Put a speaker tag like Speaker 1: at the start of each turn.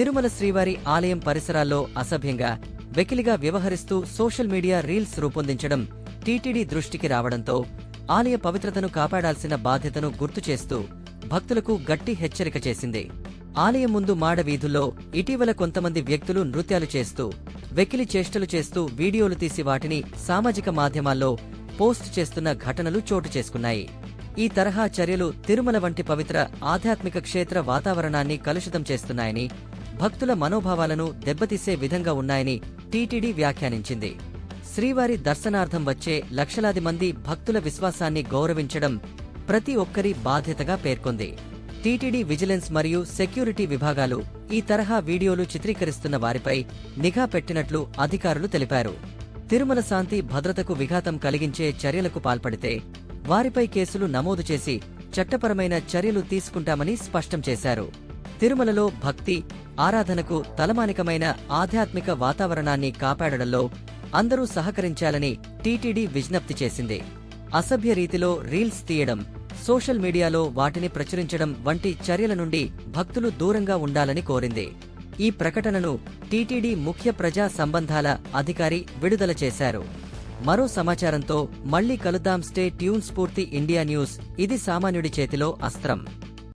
Speaker 1: తిరుమల శ్రీవారి ఆలయం పరిసరాల్లో అసభ్యంగా వెకిలిగా వ్యవహరిస్తూ సోషల్ మీడియా రీల్స్ రూపొందించడం టీటీడీ దృష్టికి రావడంతో ఆలయ పవిత్రతను కాపాడాల్సిన బాధ్యతను గుర్తు చేస్తూ భక్తులకు గట్టి హెచ్చరిక చేసింది. ఆలయం ముందు మాడ వీధుల్లో ఇటీవల కొంతమంది వ్యక్తులు నృత్యాలు చేస్తూ వెకిలి చేష్టలు చేస్తూ వీడియోలు తీసి వాటిని సామాజిక మాధ్యమాల్లో పోస్ట్ చేస్తున్న ఘటనలు చోటు చేసుకున్నాయి. ఈ తరహా చర్యలు తిరుమల వంటి పవిత్ర ఆధ్యాత్మిక క్షేత్ర వాతావరణాన్ని కలుషితం చేస్తున్నాయని భక్తుల మనోభావాలను దెబ్బతీసే విధంగా ఉన్నాయని టీటీడీ వ్యాఖ్యానించింది. శ్రీవారి దర్శనార్థం వచ్చే లక్షలాది మంది భక్తుల విశ్వాసాన్ని గౌరవించడం ప్రతి ఒక్కరి బాధ్యతగా పేర్కొంది. టీటీడీ విజిలెన్స్ మరియు సెక్యూరిటీ విభాగాలు ఈ తరహా వీడియోలు చిత్రీకరిస్తున్న వారిపై నిఘా పెట్టినట్లు అధికారులు తెలిపారు. తిరుమల శాంతి భద్రతకు విఘాతం కలిగించే చర్యలకు పాల్పడితే వారిపై కేసులు నమోదు చేసి చట్టపరమైన చర్యలు తీసుకుంటామని స్పష్టం చేశారు. తిరుమలలో భక్తి ఆరాధనకు తలమానికమైన ఆధ్యాత్మిక వాతావరణాన్ని కాపాడడంలో అందరూ సహకరించాలని టీటీడీ విజ్ఞప్తి చేసింది. అసభ్య రీతిలో రీల్స్ తీయడం సోషల్ మీడియాలో వాటిని ప్రచురించడం వంటి చర్యల నుండి భక్తులు దూరంగా ఉండాలని కోరింది. ఈ ప్రకటనను టీటీడీ ముఖ్య ప్రజా సంబంధాల అధికారి విడుదల చేశారు. మరో సమాచారంతో మళ్ళీ కలుద్దాం. Stay tune Spoorthi India news. ఇది సామాన్యుడి చేతిలో అస్త్రం.